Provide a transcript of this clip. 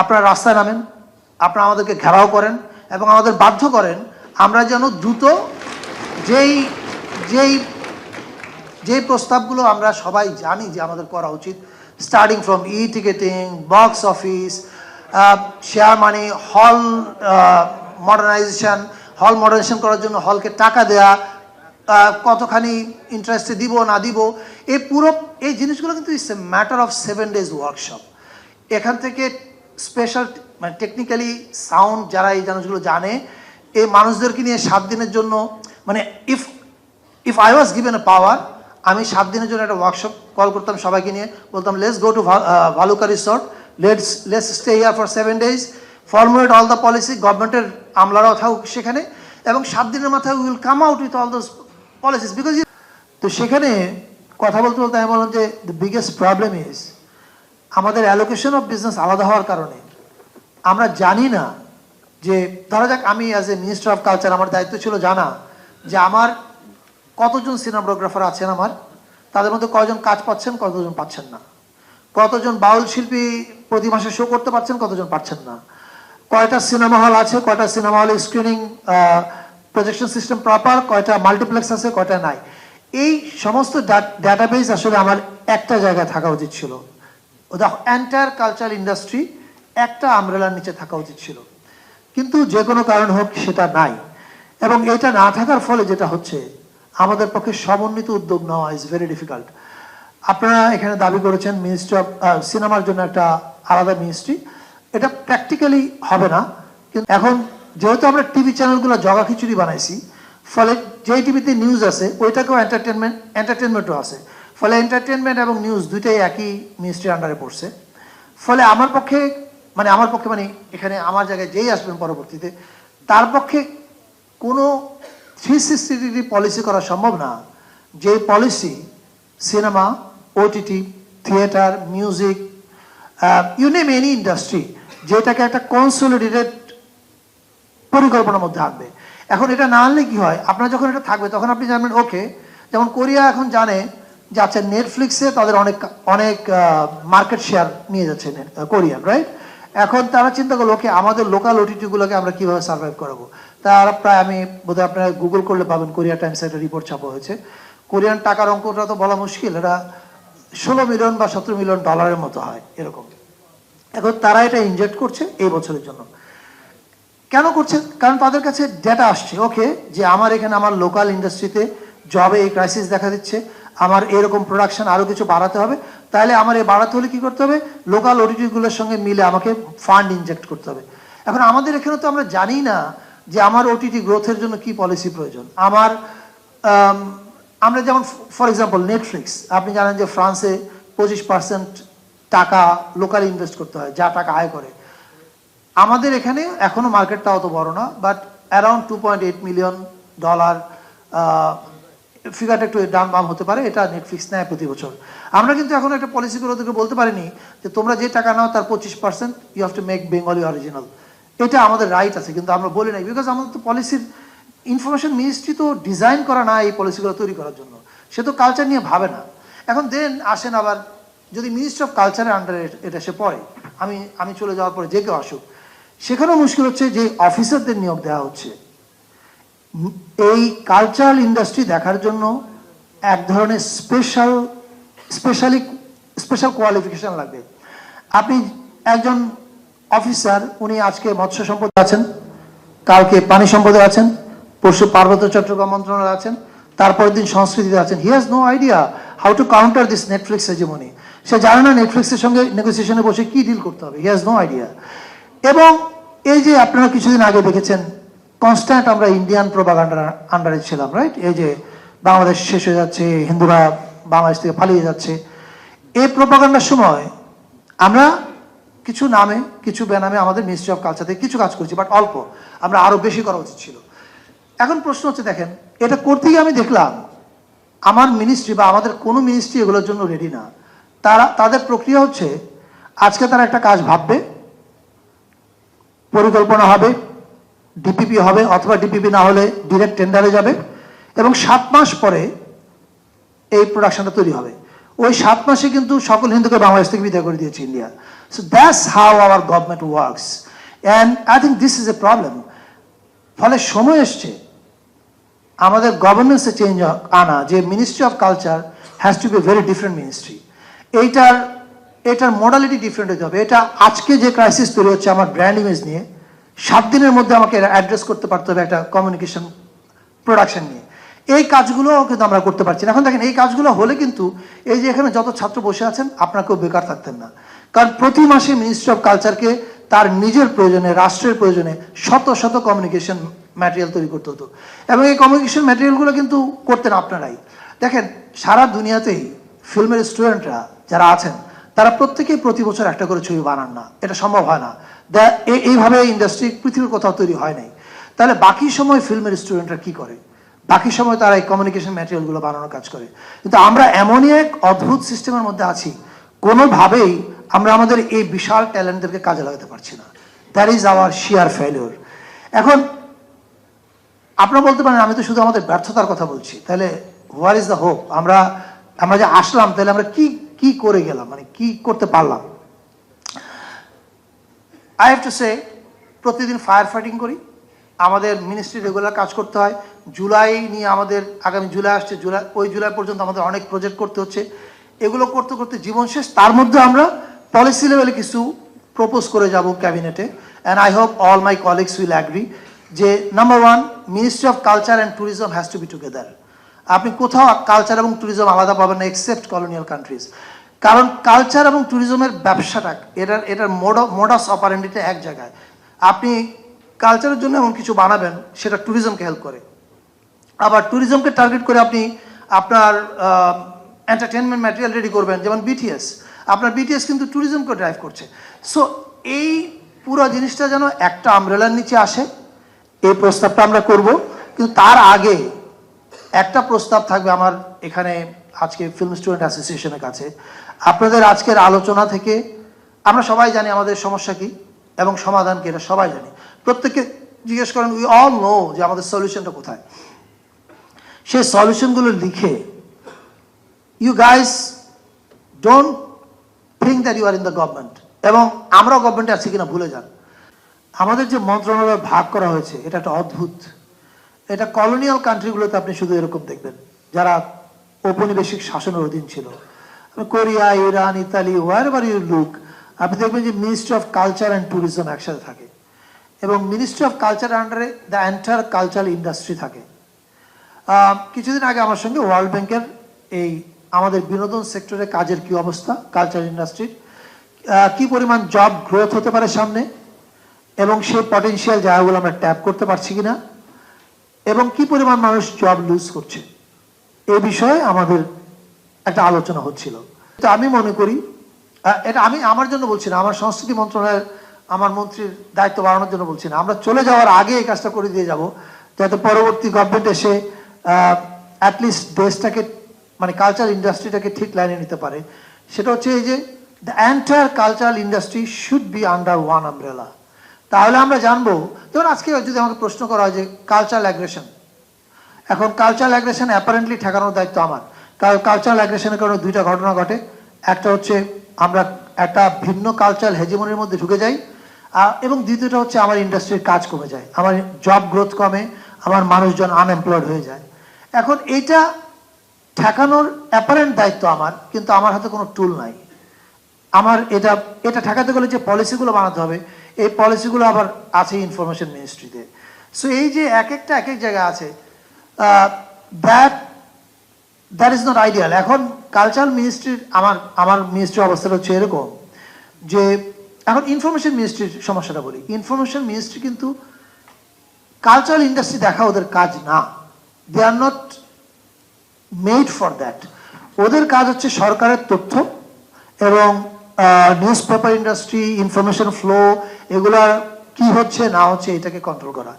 আপনারা রাস্তায় নামেন, আপনারা আমাদেরকে ঘেরাও করেন এবং আমাদের বাধ্য করেন আমরা যেন দ্রুত যেই যেই যে প্রস্তাবগুলো আমরা সবাই জানি যে আমাদের করা উচিত starting from e ticketing box office share money হল মডার্নাইজেশন হল মডার্নাইজেশন করার জন্য হলকে টাকা দেয়া কতখানি ইন্টারেস্টে দিব, না দিব এই পুরো, এই জিনিসগুলো কিন্তু it's a matter of seven days workshop এখান থেকে স্পেশাল মানে টেকনিক্যালি সাউন্ড যারা এই জিনিসগুলো জানে, এই মানুষদেরকে নিয়ে সাত দিনের জন্য মানে if if I was given a power আমি সাত দিনের জন্য একটা ওয়ার্কশপ কল করতাম সবাইকে নিয়ে, বলতাম let's go to Bhaluka resort let's let's stay here for seven days formulate all the policy গভর্নমেন্টের আমলারাও থাকুক সেখানে, এবং সাত দিনের মাথায় will come out with all those policies because তো সেখানে কথা বলতে বলতে আমি বললাম যে দ্য বিগেস্ট প্রবলেম ইজ আমাদের অ্যালোকেশন অফ বিজনেস আলাদা হওয়ার কারণে। আমরা জানি না যে, ধরা যাক আমি as a minister of culture আমার দায়িত্ব ছিল জানা যে আমার কতজন সিনেমাটোগ্রাফার আছেন আমার? তাদের মধ্যে কয়জন কাজ পাচ্ছেন, কতজন পাচ্ছেন না? কতজন বাউল শিল্পী প্রতি মাসে শো করতে পারছেন, কতজন পাচ্ছেন না? কয়টা সিনেমা হল আছে, কয়টা সিনেমা হলে স্ক্রিনিং প্রজেকশন সিস্টেম প্রপার কয়টা মাল্টিপ্লেক্স আছে, কয়টা নাই? এই সমস্ত ডাটাবেস আসলে আমার একটা জায়গায় থাকা উচিত ছিল। দ্য এন্টায়ার কালচার ইন্ডাস্ট্রি একটা আমরেলার নিচে থাকা উচিত ছিল। কিন্তু যে কোনো কারণ হোক, সেটা নাই। এবং এটা না থাকার ফলে যেটা হচ্ছে, আমাদের পক্ষে সমন্বিত উদ্যোগ নেওয়া ইজ ভেরি ডিফিকাল্ট আপনারা এখানে দাবি করেছেন মিনিস্ট্রি অফ সিনেমার জন্য একটা আলাদা মিনিস্ট্রি এটা প্র্যাকটিক্যালি হবে না। কিন্তু এখন যেহেতু আমরা টিভি চ্যানেলগুলো জগা খিচুড়ি বানাইছি, ফলে যেই টিভিতে নিউজ আছে ওইটাকেও এন্টারটেনমেন্ট এন্টারটেনমেন্টও আছে ফলে এন্টারটেনমেন্ট এবং নিউজ দুইটাই একই মিনিস্ট্রির আন্ডারে পড়ছে। ফলে আমার পক্ষে মানে আমার পক্ষে মানে এখানে আমার জায়গায় যেই আসবেন পরবর্তীতে, তার পক্ষে কোনো থ্রি সিক্সটি ডিগ্রি পলিসি করা সম্ভব না। যে policy cinema OTT theatre music you name any industry যেটাকে একটা কনসোলিডেটেড পরিকল্পনার মধ্যে আনবে। এখন এটা না আনলে কি হয়? আপনার যখন এটা থাকবে, তখন আপনি জানবেন ওকে যেমন কোরিয়া এখন জানে যে আচ্ছা নেটফ্লিক্সে তাদের অনেক অনেক মার্কেট শেয়ার নিয়ে যাচ্ছে কোরিয়ান রাইট এখন তারা চিন্তা করল ওকে আমাদের লোকাল ওটিটিগুলোকে আমরা কীভাবে সার্ভাইভ করাবো? তারা প্রায়, আমি বোধহয় আপনারা গুগল করলে পাবেন কোরিয়া টাইমস একটা রিপোর্ট ছাপা হয়েছে। কোরিয়ান টাকার অঙ্কটা তো বলা মুশকিল, এটা ষোলো মিলিয়ন বা সতেরো মিলিয়ন ডলারের মতো হয়, এরকম। এখন তারা এটা ইনজেক্ট করছে এই বছরের জন্য। কেন করছে? কারণ তাদের কাছে ডেটা আসছে ওকে যে আমার এখানে আমার লোকাল ইন্ডাস্ট্রিতে জবে এই ক্রাইসিস দেখা দিচ্ছে আমার এরকম প্রোডাকশন আরও কিছু বাড়াতে হবে, তাহলে আমার এই বাড়াতে হলে কি করতে হবে? লোকাল ওডিটিগুলোর সঙ্গে মিলে আমাকে ফান্ড ইনজেক্ট করতে হবে। এখন আমাদের এখানে তো আমরা জানি না যে আমার ওটিটি গ্রোথের জন্য কি পলিসি প্রয়োজন। আমার আমরা যেমন ফর এক্সাম্পল নেটফ্লিক্স আপনি জানেন যে ফ্রান্সে পঁচিশ পার্সেন্ট টাকা লোকাল ইনভেস্ট করতে হয়, যা টাকা আয় করে। আমাদের এখানে এখনও মার্কেটটা অত বড় না but around two point eight million dollar ফিগারটা একটু ডান বাম হতে পারে, এটা নেটফ্লিক্স নেয় প্রতি বছর। আমরা কিন্তু এখন একটা পলিসি করে ওদেরকে বলতে পারিনি যে তোমরা যে টাকা নাও তার পঁচিশ percent you have to make Bengali original এটা আমাদের রাইট আছে, কিন্তু আমরা বলি নাই বিকজ আমাদের তো পলিসির ইনফরমেশন মিনিস্ট্রি তো ডিজাইন করা না এই পলিসিগুলো তৈরি করার জন্য। সে তো কালচার নিয়ে ভাবে না। এখন দেন আসেন আবার, যদি মিনিস্ট্রি অফ কালচারের আন্ডারে এটা সে পড়ে, আমি আমি চলে যাওয়ার পরে যে কেউ আসুক, সেখানেও মুশকিল হচ্ছে যে অফিসারদের নিয়োগ দেওয়া হচ্ছে। এই কালচারাল ইন্ডাস্ট্রি দেখার জন্য এক ধরনের স্পেশাল স্পেশালি স্পেশাল কোয়ালিফিকেশন লাগবে। আপনি একজন অফিসার উনি আজকে মৎস্য সম্পদ আছেন, কালকে পানি সম্পদে আছেন, পরশু পার্বত্য চট্টগ্রাম মন্ত্রণালয়ে আছেন, তারপরের দিন সংস্কৃতিতে আছেন। He has no idea how to counter this Netflix hegemony সে জানে না নেটফ্লিক্সের সঙ্গে নেগোসিয়েশনে বসে কি ডিল করতে হবে। হি হ্যাজ নো আইডিয়া এবং এই যে আপনারা কিছুদিন আগে দেখেছেন কনস্ট্যান্ট আমরা ইন্ডিয়ান প্রোপাগান্ডার আন্ডারে ছিলাম রাইট এই যে বাংলাদেশ শেষ হয়ে যাচ্ছে, হিন্দুরা বাংলাদেশ থেকে পালিয়ে যাচ্ছে। এই প্রোপাগান্ডার সময় আমরা কিছু নামে, কিছু বেনামে আমাদের মিনিস্ট্রি অফ কালচার থেকে কিছু কাজ করছি বাট অল্প। আমরা আরও বেশি করা উচিত ছিল। এখন প্রশ্ন হচ্ছে, দেখেন, এটা করতেই আমি দেখলাম, আমার মিনিস্ট্রি বা আমাদের কোনো মিনিস্ট্রি এগুলোর জন্য রেডি না। তারা, তাদের প্রক্রিয়া হচ্ছে, আজকে তারা একটা কাজ ভাববে, পরিকল্পনা হবে ডিপিপি হবে অথবা ডিপিপি না হলে ডিরেক্ট টেন্ডারে যাবে এবং সাত মাস পরে এই প্রোডাকশনটা তৈরি হবে। ওই সাত মাসে কিন্তু সকল হিন্দুকে বাংলাদেশ থেকে বিদায় করে দিয়েছে India so that's how our government works and I think this is a problem ফলে সময় এসছে। আমাদের গভর্নেন্সে চেঞ্জ আনা। যে ministry of culture has to be very different ministry এইটার এটার মডালিটি ডিফারেন্ট হতে হবে। এটা আজকে যে ক্রাইসিস তৈরি হচ্ছে আমার ব্র্যান্ড ইমেজ নিয়ে সাত দিনের মধ্যে আমাকে অ্যাড্রেস করতে পারতে হবে একটা কমিউনিকেশন প্রোডাকশন নিয়ে। এই কাজগুলো কিন্তু আমরা করতে পারছি না। এখন দেখেন, এই কাজগুলো হলে কিন্তু এই যে এখানে যত ছাত্র বসে আছেন, আপনাকেও বেকার থাকতেন না। কারণ প্রতি মাসে মিনিস্ট্রি অফ কালচারকে তার নিজের প্রয়োজনে, রাষ্ট্রের প্রয়োজনে শত শত কমিউনিকেশন ম্যাটেরিয়াল তৈরি করতে হতো। এবং এই কমিউনিকেশন ম্যাটেরিয়ালগুলো কিন্তু করতেন আপনারাই। দেখেন, সারা দুনিয়াতেই ফিল্মের স্টুডেন্টরা যারা আছেন তারা প্রত্যেকেই প্রতি বছর একটা করে ছবি বানান না। এটা সম্ভব হয় না। এইভাবে ইন্ডাস্ট্রি পৃথিবীর কোথাও তৈরি হয় নাই। তাহলে বাকি সময় ফিল্মের স্টুডেন্টরা কি করে? বাকি সময় তারা এই কমিউনিকেশন ম্যাটেরিয়ালগুলো বানানোর কাজ করে। কিন্তু আমরা এমনই এক অদ্ভুত সিস্টেমের মধ্যে আছি, কোনোভাবেই আমরা আমাদের এই বিশাল ট্যালেন্টদেরকে কাজে লাগাতে পারছি না। That is our sheer failure এখন, আপনারা বলতে পারেন, আমি তো শুধু আমাদের ব্যর্থতার কথা বলছি। তাহলে হোয়ার ইজ দ্য হোপ আমরা আমরা যে আসলাম, তাহলে আমরা কি কি করে গেলাম? মানে কি করতে পারলাম? আই হ্যাভ টু সে প্রতিদিন ফায়ার ফাইটিং করি। আমাদের মিনিস্ট্রি রেগুলার কাজ করতে হয়। জুলাই নিয়ে আমাদের, আগামী জুলাই আসছে, জুলাই, ওই জুলাই পর্যন্ত আমাদের অনেক প্রজেক্ট করতে হচ্ছে। এগুলো করতে করতে জীবন শেষ। তার মধ্যে আমরা পলিসি লেভেলে কিছু প্রপোজ করে যাব ক্যাবিনেটে and I hope all my colleagues will agree যে number one ministry of culture and tourism has to be together আপনি কোথাও কালচার এবং ট্যুরিজম আলাদা পাবেন না এক্সেপ্ট কলোনিয়াল কান্ট্রিজ কারণ কালচার এবং ট্যুরিজমের ব্যবসাটা, এটার এটার মোড মোডাস অপারেন্ডিটা এক জায়গায়। আপনি কালচারের জন্য এমন কিছু বানাবেন, সেটা ট্যুরিজমকে হেল্প করে। আবার ট্যুরিজমকে টার্গেট করে আপনি আপনার এন্টারটেনমেন্ট ম্যাটেরিয়াল রেডি করবেন, যেমন বিটিএস আপনার বিটিএস কিন্তু ট্যুরিজমকে ড্রাইভ করছে। সো এই পুরো জিনিসটা যেন একটা আমব্রেলার নিচে আসে, এই প্রস্তাবটা আমরা করব। কিন্তু তার আগে একটা প্রস্তাব থাকবে আমার এখানে আজকে ফিল্ম স্টুডেন্ট অ্যাসোসিয়েশনের কাছে। আপনাদের আজকের আলোচনা থেকে আমরা সবাই জানি আমাদের সমস্যা কি এবং সমাধান কি, এটা সবাই জানি। প্রত্যেককে জিজ্ঞেস করেন উই অল নো যে আমাদের সলিউশনটা কোথায়? সেই সলিউশনগুলো লিখে you guys don't think that you are in the government এবং আমরাও গভর্নমেন্টে আছি কিনা ভুলে যান। আমাদের যে মন্ত্রণালয় ভাগ করা হয়েছে, এটা একটা অদ্ভুত এটা কলোনিয়াল কান্ট্রিগুলোতে আপনি শুধু এরকম দেখবেন, যারা ঔপনিবেশিক শাসনের অধীন ছিল। Korea, Iran, Italy where you look আপনি দেখবেন যে ministry of culture and tourism একসাথে থাকে। এবং মিনিস্ট্রি অফ কালচার আন্ডারে দ্য এন্টায়ার কালচারাল ইন্ডাস্ট্রি থাকে। কিছুদিন আগে আমার সঙ্গে ওয়ার্ল্ড ব্যাংকের এই আমাদের বিনোদন সেক্টরে কাজের কি অবস্থা কালচার ইন্ডাস্ট্রির কি পরিমাণ জব গ্রোথ হতে পারে সামনে, এবং সেই পটেনশিয়াল জায়গাগুলো আমরা ট্যাপ করতে পারছি কিনা। এবং কি পরিমাণ মানুষ জব লুজ করছে? এ বিষয়ে আমাদের একটা আলোচনা হচ্ছিল। তো আমি মনে করি এটা আমি আমার জন্য বলছি না, আমার সংস্কৃতি মন্ত্রণালয়ের, আমার মন্ত্রীর দায়িত্ব বাড়ানোর জন্য বলছি না। আমরা চলে যাওয়ার আগে এই কাজটা করে দিয়ে যাব, যাতে পরবর্তী গভর্নমেন্ট এসে অ্যাটলিস্ট দেশটাকে মানে কালচার ইন্ডাস্ট্রিটাকে ঠিক লাইনে নিতে পারে। সেটা হচ্ছে এই যে the entire cultural industry should be under one umbrella তাহলে আমরা জানব যেমন আজকে যদি আমাকে প্রশ্ন করা হয় যে কালচারাল অ্যাগ্রেশন এখন কালচারাল অ্যাগ্রেশন অ্যাপারেন্টলি ঠেকানোর দায়িত্ব আমার। কালচারাল অ্যাগ্রেশনের কারণে দুইটা ঘটনা ঘটে। একটা হচ্ছে আমরা একটা ভিন্ন কালচারাল হেজিমনির মধ্যে ঢুকে যাই এবং দ্বিতীয়টা হচ্ছে আমার ইন্ডাস্ট্রির কাজ কমে যায়। আমার জব গ্রোথ কমে, আমার মানুষজন আনএমপ্লয়েড হয়ে যায়। এখন এইটা ঠেকানোর অ্যাপারেন্ট দায়িত্ব আমার, কিন্তু আমার হাতে কোনো টুল নাই। আমার এটা এটা ঠেকাতে গেলে যে পলিসিগুলো বানাতে হবে এই পলিসিগুলো আবার আছে ইনফরমেশন মিনিস্ট্রিতে সো এই যে এক একটা, এক এক জায়গা আছে that that is not ideal এখন কালচারাল মিনিস্ট্রির আমার আমার মিনিস্ট্রির অবস্থাটা হচ্ছে এরকম যে, এখন ইনফরমেশন মিনিস্ট্রির সমস্যাটা বলি। ইনফরমেশন মিনিস্ট্রি কিন্তু কালচারাল ইন্ডাস্ট্রি দেখা ওদের কাজ না। They are not made for that ওদের কাজ হচ্ছে সরকারের তথ্য এবং newspaper industry information flow এগুলা কি হচ্ছে না হচ্ছে এটাকে কন্ট্রোল করা।